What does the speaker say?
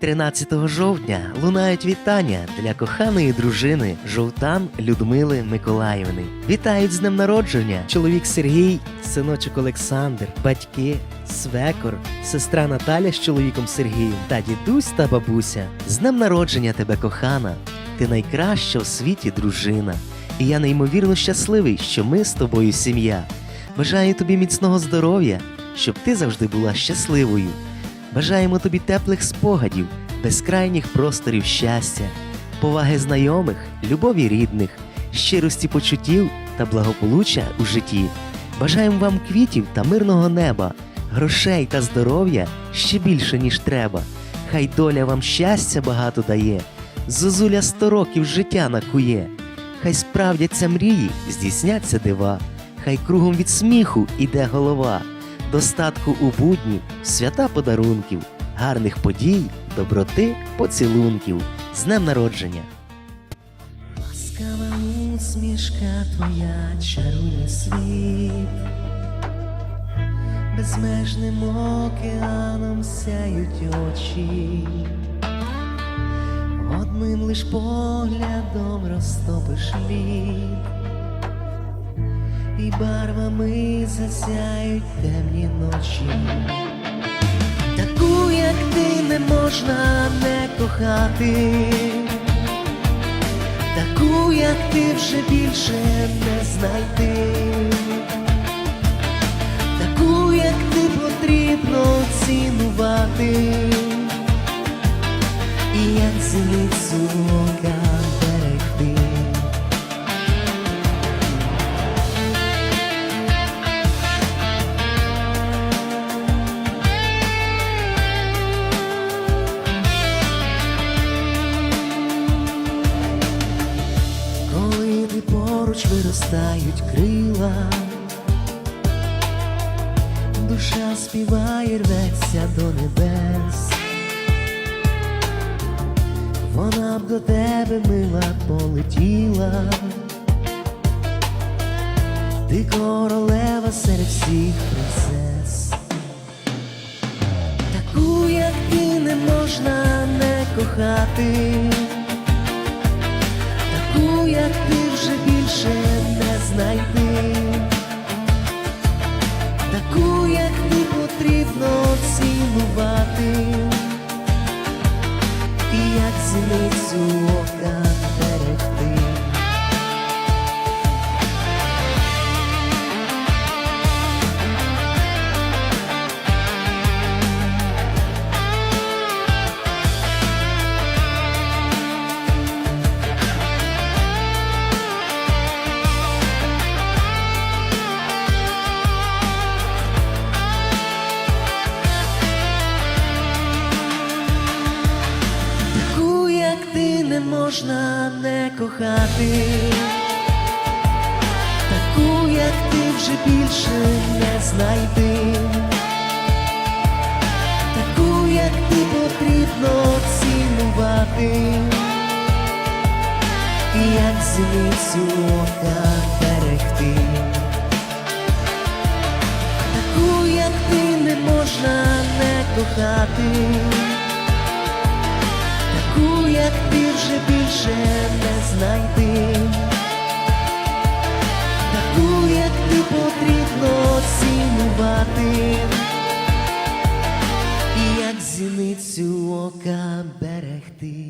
13 жовтня лунають вітання для коханої дружини Жовтан Людмили Миколаївни. Вітають з днем народження чоловік Сергій, синочок Олександр, батьки, свекор, сестра Наталя з чоловіком Сергієм та дідусь та бабуся. З днем народження тебе, кохана! Ти найкраща в світі дружина. І я неймовірно щасливий, що ми з тобою сім'я. Бажаю тобі міцного здоров'я, щоб ти завжди була щасливою. Бажаємо тобі теплих спогадів, безкрайніх просторів щастя, поваги знайомих, любові рідних, щирості почуттів та благополуччя у житті. Бажаємо вам квітів та мирного неба, грошей та здоров'я ще більше, ніж треба. Хай доля вам щастя багато дає, зозуля сто років життя накує. Хай справдяться мрії, здійсняться дива, хай кругом від сміху іде голова достатку у будні, свята подарунків, гарних подій, доброти, поцілунків. З днем народження! Ласкава усмішка твоя чарує світ, безмежним океаном сяють очі, одним лиш поглядом розтопиш лід і барвами засяють темні ночі. Таку, як ти, не можна не кохати, таку, як ти вже більше не знайти, таку, як ти потрібно цінувати, і як зіницю ока поруч виростають крила, душа співає, рветься до небес, вона б до тебе мила полетіла, ти королева серед всіх принцес, таку, як ти, не можна не кохати. Таку, як ти знайти, таку, як ти потрібно цілувати, і як зіницю ока можна не кохати, таку, як ти вже більше не знайти, таку, як ти потрібно цінувати, і як зіницю ока берегти. Таку, як ти, не можна не кохати більше не знайти, таку, як ти потрібно цінувати, і як зіницю ока берегти.